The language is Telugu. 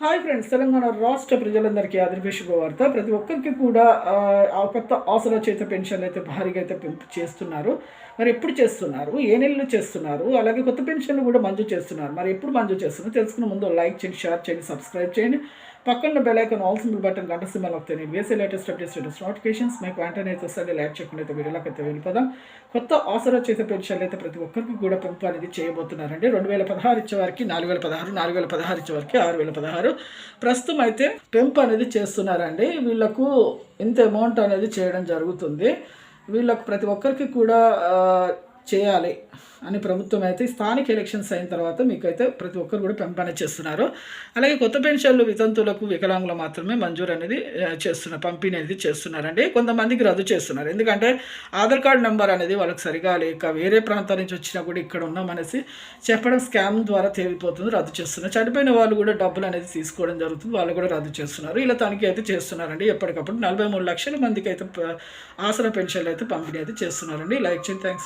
హాయ్ ఫ్రెండ్స్ తెలంగాణ రాష్ట్ర ప్రజలందరికీ అదృపే శుభవార్త ప్రతి ఒక్కరికి కూడా ఆ, కొత్త ఆసరా చేత పెన్షన్ అయితే భారీగా అయితే పెంపు చేస్తున్నారు. మరి ఎప్పుడు చేస్తున్నారు? ఏ నెలలో చేస్తున్నారు? అలాగే కొత్త పెన్షన్లు కూడా మంజూరు చేస్తున్నారు. మరి ఎప్పుడు మంజూరు చేస్తున్నారు? తెలుసుకున్న ముందు లైక్ చేయండి షేర్ చేయండి సబ్స్క్రైబ్ చేయండి. పక్కన bell icon all symbol button గంట సింబల్ వస్తాయి నేను వేసే లేటెస్ట్ అప్డేట్స్ లేటెస్ట్ నోటిఫికేషన్స్ మీకు వెంటనే అయితే వస్తుంది లైక్ చేయకుండా అయితే వీడియోలోకి అయితే వెళ్ళిపోదాం. కొత్త ఆసరా చేసే పెన్షన్లు అయితే ప్రతి ఒక్కరికి కూడా పెంపు అనేది చేయబోతున్నారండి. రెండు వేల పదహారు ఇచ్చే వారికి నాలుగు వేల పదహారు నాలుగు వేల పదహారు ఇచ్చే వారికి ఆరు వేల పదహారు. ప్రస్తుతం అయితే పెంపు అనేది చేస్తున్నారండి. వీళ్ళకు ఇంత అమౌంట్ అనేది చేయడం జరుగుతుంది. వీళ్ళకు ప్రతి ఒక్కరికి కూడా చేయాలి అని ప్రభుత్వం అయితే స్థానిక ఎలక్షన్స్ అయిన తర్వాత మీకైతే ప్రతి ఒక్కరు కూడా పంపిణీ చేస్తున్నారు. అలాగే కొత్త పెన్షన్లు వితంతులకు వికలాంగులు మాత్రమే మంజూరు అనేది చేస్తున్నారు పంపిణీ అనేది చేస్తున్నారండి. కొంతమందికి రద్దు చేస్తున్నారు. ఎందుకంటే ఆధార్ కార్డు నెంబర్ అనేది వాళ్ళకి సరిగా లేక వేరే ప్రాంతాల నుంచి వచ్చినా కూడా ఇక్కడ ఉన్నామనేసి చెప్పడం స్కామ్ ద్వారా తేలిపోతుంది రద్దు చేస్తున్నారు. చనిపోయిన వాళ్ళు కూడా డబ్బులు అనేది తీసుకోవడం జరుగుతుంది వాళ్ళు కూడా రద్దు చేస్తున్నారు. ఇలా తనిఖీ అయితే చేస్తున్నారండి. ఎప్పటికప్పుడు నలభై మూడు లక్షల మందికి అయితే ఆసన ఆసరా పెన్షన్లు అయితే పంపిణీ అయితే చేస్తున్నారండి. లైక్ చేయండి. థ్యాంక్స్.